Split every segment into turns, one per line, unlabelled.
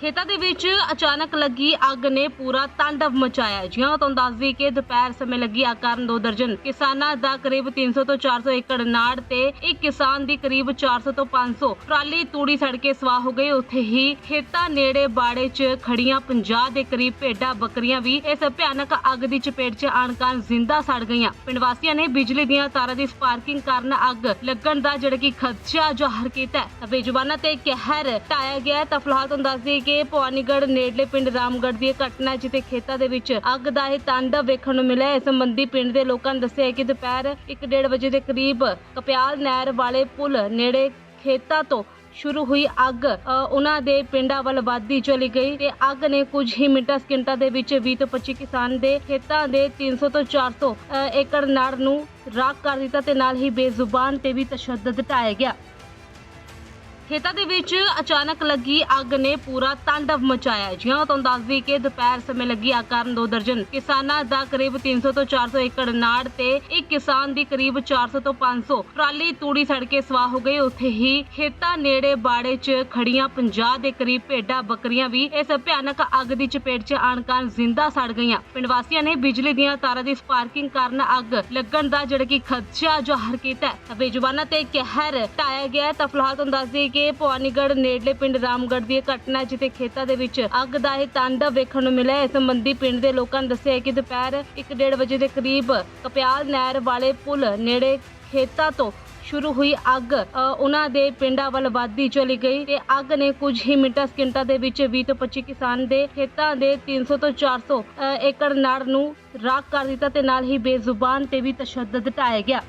ਖੇਤਾਂ ਦੇ ਵਿੱਚ ਅਚਾਨਕ ਲੱਗੀ ਅੱਗ ਨੇ ਪੂਰਾ ਤਾਂਡਵ ਮਚਾਇਆ। ਜਿਉਂ ਤੁਹਾਨੂੰ ਦੱਸ ਦਈਏ ਕਿ ਦੁਪਹਿਰ ਸਮੇਂ ਲੱਗੀ ਅੱਗ ਕਾਰਨ ਦੋ ਦਰਜਨ ਕਿਸਾਨਾਂ ਦਾ ਕਰੀਬ 300 ਤੋਂ 400 ਏਕੜ ਨਾੜ ਤੇ ਇੱਕ ਕਿਸਾਨ ਦੀ ਕਰੀਬ 400 ਤੋਂ 500 ਟਰਾਲੀ ਤੂੜੀ ਸੜ ਕੇ ਸਵਾਹ ਹੋ ਗਈ। ਉੱਥੇ ਹੀ ਖੇਤਾਂ ਨੇੜੇ ਬਾੜੇ 'ਚ ਖੜੀਆਂ 50 ਦੇ ਕਰੀਬ ਭੇਡਾਂ ਬੱਕਰੀਆਂ ਵੀ ਇਸ ਭਿਆਨਕ ਅੱਗ ਦੀ ਚਪੇਟ 'ਚ ਆਣ ਕਾਰਨ ਜ਼ਿੰਦਾ ਸੜ ਗਈਆਂ। ਪਿੰਡ ਵਾਸੀਆਂ ਨੇ ਬਿਜਲੀ ਦੀਆਂ ਤਾਰਾਂ ਦੀ ਸਪਾਰਕਿੰਗ ਕਾਰਨ ਅੱਗ ਲੱਗਣ ਦਾ ਜਿਹੜਾ ਕਿ ਖਦਸ਼ਾ ਜ਼ਾਹਰ ਕੀਤਾ ਹੈ। ਬੇਜ਼ੁਬਾਨਾਂ ਤੇ ਕਹਿਰ ਢਾਇਆ ਗਿਆ ਤਾਂ ਫਿਲਹਾਲ ਤੁਹਾਨੂੰ ਦੱਸ ਦਈਏ ਕੇ ਭਵਾਨੀਗੜ੍ਹ ਨੇੜਲੇ ਪਿੰਡ ਰਾਮਗੜ੍ਹ ਦੀ ਇਹ ਘਟਨਾ ਹੈ ਜਿੱਥੇ ਖੇਤਾਂ ਦੇ ਵਿੱਚ ਅੱਗ ਦਾ ਇਹ ਤਾਂਡਵ ਵੇਖਣ ਨੂੰ ਮਿਲਿਆ ਇਸ ਸੰਬੰਧੀ ਪਿੰਡ ਦੇ ਲੋਕਾਂ ਨੇ ਦੱਸਿਆ ਕਿ ਦੁਪਹਿਰ 1:30 ਵਜੇ ਦੇ ਕਰੀਬ ਕਪਿਆਲ ਨਹਿਰ ਵਾਲੇ ਪੁਲ ਨੇੜੇ ਖੇਤਾਂ ਤੋਂ ਸ਼ੁਰੂ ਹੋਈ ਅੱਗ ਅ, ਉਹਨਾਂ ਦੇ ਪਿੰਡਾਂ ਵੱਲ ਵੱਧਦੀ ਚਲੀ ਗਈ ਤੇ ਅੱਗ ਨੇ ਕੁਝ ਹੀ ਮਿੰਟਾਂ ਸਕਿੰਟਾਂ ਦੇ ਵਿੱਚ 20 ਤੋਂ 25 ਕਿਸਾਨ ਦੇ ਖੇਤਾਂ ਦੇ 300 ਤੋਂ 400 ਅ, ਏਕੜ ਨਾੜ ਨੂੰ ਰਾਖ ਕਰ ਦਿੱਤਾ ਤੇ ਨਾਲ ਹੀ ਬੇਜ਼ੁਬਾਨ ਤੇ ਵੀ ਤਸ਼ੱਦਦ ਢਾਇਆ ਗਿਆ। ਖੇਤਾਂ ਦੇ ਵਿੱਚ ਅਚਾਨਕ ਲੱਗੀ ਅੱਗ ਨੇ ਪੂਰਾ ਤਾਂਡਵ ਮਚਾਇਆ। ਜਿਉਂ ਤੁਹਾਨੂੰ ਦੱਸ ਦਈਏ ਕਿ ਦੁਪਹਿਰ ਸਮੇਂ ਲੱਗੀ ਅੱਗ ਕਾਰਨ ਦੋ ਦਰਜਨ ਕਿਸਾਨਾਂ ਦਾ ਕਰੀਬ 300 ਤੋਂ 400 ਏਕੜ ਨਾੜ ਤੇ ਇੱਕ ਕਿਸਾਨ ਦੀ ਕਰੀਬ 400 ਤੋਂ 500 ਟਰਾਲੀ ਤੂੜੀ ਸੜ ਕੇ ਸਵਾਹ ਹੋ ਗਈ। ਉੱਥੇ ਹੀ ਖੇਤਾਂ ਨੇੜੇ ਬਾੜੇ 'ਚ ਖੜੀਆਂ 50 ਦੇ ਕਰੀਬ ਭੇਡਾਂ ਬੱਕਰੀਆਂ ਵੀ ਇਸ ਭਿਆਨਕ ਅੱਗ ਦੀ ਚਪੇਟ 'ਚ ਆਣ ਕਾਰਨ ਜ਼ਿੰਦਾ ਸੜ ਗਈਆਂ। ਪਿੰਡ ਵਾਸੀਆਂ ਨੇ ਬਿਜਲੀ ਦੀਆਂ ਤਾਰਾਂ ਦੀ ਸਪਾਰਕਿੰਗ ਕਾਰਨ ਅੱਗ ਲੱਗਣ ਦਾ ਜਿਹੜਾ ਕਿ ਖਦਸ਼ਾ ਜ਼ਾਹਰ ਕੀਤਾ ਹੈ। ਬੇਜ਼ੁਬਾਨਾਂ ਤੇ ਕਹਿਰ ਢਾਇਆ ਗਿਆ ਤਾਂ ਫਿਲਹਾਲ ਤੁਹਾਨੂੰ ਦੱਸ ਦਈਏ ਕਿ ਭਵਾਨੀਗੜ੍ਹ ਨੇੜਲੇ ਪਿੰਡ ਰਾਮਗੜ੍ਹ ਦੀ ਇਹ ਘਟਨਾ ਹੈ ਜਿੱਥੇ ਖੇਤਾਂ ਦੇ ਵਿੱਚ ਅੱਗ ਦਾ ਇਹ ਤਾਂਡਵ ਵੇਖਣ ਨੂੰ ਮਿਲਿਆ ਇਸ ਸੰਬੰਧੀ ਪਿੰਡ ਦੇ ਲੋਕਾਂ ਨੇ ਦੱਸਿਆ ਕਿ ਦੁਪਹਿਰ 1:30 ਵਜੇ ਦੇ ਕਰੀਬ ਕਪਿਆਲ ਨਹਿਰ ਵਾਲੇ ਪੁਲ ਨੇੜੇ ਖੇਤਾਂ ਤੋਂ ਸ਼ੁਰੂ ਹੋਈ ਅੱਗ ਅ, ਉਹਨਾਂ ਦੇ ਪਿੰਡਾਂ ਵੱਲ ਵਾਧੀ ਚਲੀ ਗਈ ਤੇ ਅੱਗ ਨੇ ਕੁਝ ਹੀ ਮਿੰਟਾਂ ਸਕਿੰਟਾਂ ਦੇ ਵਿੱਚ 20 ਤੋਂ 25 ਕਿਸਾਨ ਦੇ ਖੇਤਾਂ ਦੇ 300 ਤੋਂ 400 ਅ, ਏਕੜ ਨਾੜ ਨੂੰ ਰਾਖ ਕਰ ਦਿੱਤਾ ਤੇ ਨਾਲ ਹੀ ਬੇਜ਼ੁਬਾਨ ਤੇ ਵੀ ਤਸ਼ੱਦਦ ਢਾਇਆ ਗਿਆ।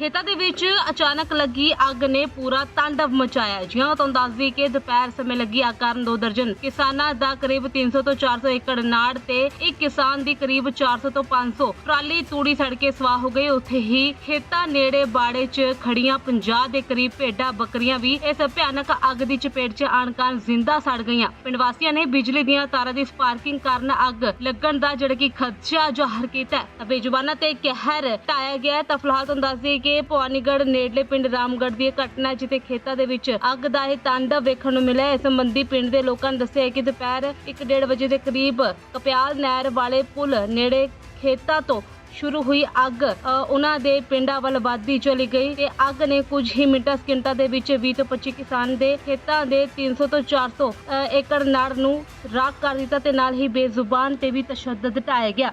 ਖੇਤਾਂ ਦੇ ਵਿੱਚ ਅਚਾਨਕ ਲੱਗੀ ਅੱਗ ਨੇ ਪੂਰਾ ਤਾਂਡਵ ਮਚਾਇਆ। ਜਿਉਂ ਤੁਹਾਨੂੰ ਦੱਸ ਦਈਏ ਕਿ ਦੁਪਹਿਰ ਸਮੇਂ ਲੱਗੀ ਅੱਗ ਕਾਰਨ ਦੋ ਦਰਜਨ ਕਿਸਾਨਾਂ ਦਾ ਕਰੀਬ 300 ਤੋਂ 400 ਏਕੜ ਨਾੜ ਤੇ ਇੱਕ ਕਿਸਾਨ ਦੀ ਕਰੀਬ 400 ਤੋਂ 500 ਟਰਾਲੀ ਤੂੜੀ ਸੜ ਕੇ ਸਵਾਹ ਹੋ ਗਈ। ਉੱਥੇ ਹੀ ਖੇਤਾਂ ਨੇੜੇ ਬਾੜੇ 'ਚ ਖੜੀਆਂ 50 ਦੇ ਕਰੀਬ ਭੇਡਾਂ ਬੱਕਰੀਆਂ ਵੀ ਇਸ ਭਿਆਨਕ ਅੱਗ ਦੀ ਚਪੇਟ 'ਚ ਆਣ ਕਾਰਨ ਜ਼ਿੰਦਾ ਸੜ ਗਈਆਂ। ਪਿੰਡ ਵਾਸੀਆਂ ਨੇ ਬਿਜਲੀ ਦੀਆਂ ਤਾਰਾਂ ਦੀ ਸਪਾਰਕਿੰਗ ਕਾਰਨ ਅੱਗ ਲੱਗਣ ਦਾ ਜਿਹੜਾ ਕਿ ਖਦਸ਼ਾ ਜ਼ਾਹਰ ਕੀਤਾ ਹੈ। ਬੇਜ਼ੁਬਾਨਾਂ ਤੇ ਕਹਿਰ ਢਾਇਆ ਗਿਆ ਤਾਂ ਫਿਲਹਾਲ ਤੁਹਾਨੂੰ ਦੱਸ ਦਈਏ ਕਿ ਭਵਾਨੀਗੜ੍ਹ ਨੇੜਲੇ ਪਿੰਡ ਰਾਮਗੜ੍ਹ ਦੀ ਇਹ ਘਟਨਾ ਹੈ ਜਿੱਥੇ ਖੇਤਾਂ ਦੇ ਵਿੱਚ ਅੱਗ ਦਾ ਇਹ ਤਾਂਡਵ ਵੇਖਣ ਨੂੰ ਮਿਲਿਆ ਇਸ ਸੰਬੰਧੀ ਪਿੰਡ ਦੇ ਲੋਕਾਂ ਨੇ ਦੱਸਿਆ ਕਿ ਦੁਪਹਿਰ 1:30 ਵਜੇ ਦੇ ਕਰੀਬ ਕਪਿਆਲ ਨਹਿਰ ਵਾਲੇ ਪੁਲ ਨੇੜੇ ਖੇਤਾਂ ਤੋਂ ਸ਼ੁਰੂ ਹੋਈ ਅੱਗ ਉਹਨਾਂ ਦੇ ਪਿੰਡਾਂ ਵੱਲ ਵੱਧਦੀ ਚਲੀ ਗਈ। ਤੇ ਅੱਗ ਨੇ ਕੁਝ ਹੀ ਮਿੰਟਾਂ ਸਕਿੰਟਾਂ ਦੇ ਵਿੱਚ 20 ਤੋਂ 25 ਕਿਸਾਨ ਦੇ ਖੇਤਾਂ ਦੇ 300 ਤੋਂ 400 ਅ, ਏਕੜ ਨਾੜ ਨੂੰ ਰਾਖ ਕਰ ਦਿੱਤਾ ਤੇ ਨਾਲ ਹੀ ਬੇਜ਼ੁਬਾਨ ਤੇ ਵੀ ਤਸ਼ੱਦਦ ਢਾਇਆ ਗਿਆ।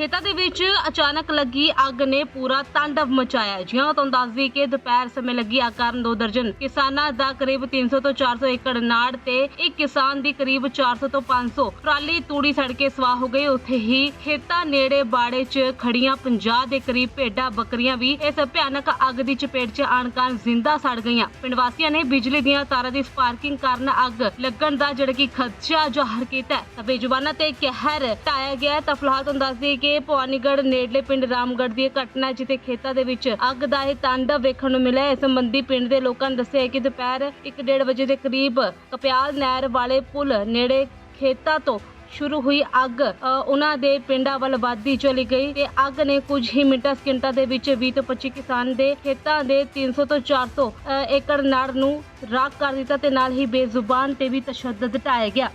ਖੇਤਾਂ ਦੇ ਵਿੱਚ ਅਚਾਨਕ ਲੱਗੀ ਅੱਗ ਨੇ ਪੂਰਾ ਤਾਂਡਵ ਮਚਾਇਆ ਜਿਉਂ ਤੁਹਾਨੂੰ ਦੱਸ ਦਈਏ ਕਿ ਦੁਪਹਿਰ ਸਮੇਂ ਲੱਗੀ ਅੱਗ ਕਾਰਨ ਦੋ ਦਰਜਨ ਕਿਸਾਨਾਂ ਦਾ ਕਰੀਬ 300 ਤੋਂ 400 ਏਕੜ ਨਾੜ ਤੇ ਇੱਕ ਕਿਸਾਨ ਦੀ ਕਰੀਬ 400 ਤੋਂ 500 ਟਰਾਲੀ ਤੂੜੀ ਸੜ ਕੇ ਸਵਾਹ ਹੋ ਗਈ। ਉੱਥੇ ਹੀ ਖੇਤਾਂ ਨੇੜੇ ਬਾੜੇ 'ਚ ਖੜੀਆਂ 50 ਦੇ ਕਰੀਬ ਭੇਡਾਂ ਬੱਕਰੀਆਂ ਵੀ ਇਸ ਭਿਆਨਕ ਅੱਗ ਦੀ ਚਪੇਟ 'ਚ ਆਣ ਕਾਰਨ ਜ਼ਿੰਦਾ ਸੜ ਗਈਆਂ। ਪਿੰਡ ਵਾਸੀਆਂ ਨੇ ਬਿਜਲੀ ਦੀਆਂ ਤਾਰਾਂ ਦੀ ਸਪਾਰਕਿੰਗ ਕਾਰਨ ਅੱਗ ਲੱਗਣ ਦਾ ਜਿਹੜਾ ਕਿ ਖਦਸ਼ਾ ਜ਼ਾਹਰ ਕੀਤਾ ਹੈ। ਬੇਜ਼ੁਬਾਨਾਂ ਤੇ ਕਹਿਰ ਢਾਇਆ ਗਿਆ ਤਾਂ ਫਿਲਹਾਲ ਤੁਹਾਨੂੰ ਦੱਸ ਦਈਏ ਕਿ ਭਵਾਨੀਗੜ੍ਹ ਨੇੜਲੇ ਪਿੰਡ ਰਾਮਗੜ੍ਹ ਦੀ ਇਹ ਘਟਨਾ ਜਿੱਥੇ ਖੇਤਾਂ ਦੇ ਵਿੱਚ ਅੱਗ ਦਾ ਇਹ ਤਾਂਡਵ ਵੇਖਣ ਨੂੰ ਮਿਲਿਆ ਇਸ ਸੰਬੰਧੀ ਪਿੰਡ ਦੇ ਲੋਕਾਂ ਨੇ ਦੱਸਿਆ ਕਿ ਦੁਪਹਿਰ 1:30 ਵਜੇ ਦੇ ਕਰੀਬ ਕਪਿਆਲ ਨਹਿਰ ਵਾਲੇ ਪੁਲ ਨੇੜੇ ਖੇਤਾਂ ਤੋਂ ਸ਼ੁਰੂ ਹੋਈ ਅੱਗ ਉਹਨਾਂ ਦੇ ਪਿੰਡਾਂ ਵੱਲ ਵੱਧਦੀ ਚਲੀ ਗਈ ਤੇ ਅੱਗ ਨੇ ਕੁਝ ਹੀ ਮਿੰਟਾਂ ਸਕਿੰਟਾਂ ਦੇ ਵਿੱਚ 20 ਤੋਂ 25 ਕਿਸਾਨ ਦੇ ਖੇਤਾਂ ਦੇ 300 ਤੋਂ 400 ਅ, ਏਕੜ ਨਾੜ ਨੂੰ ਰਾਖ ਕਰ ਦਿੱਤਾ ਤੇ ਨਾਲ ਹੀ ਬੇਜ਼ੁਬਾਨ ਤੇ ਵੀ ਤਸ਼ੱਦਦ ਢਾਇਆ ਗਿਆ।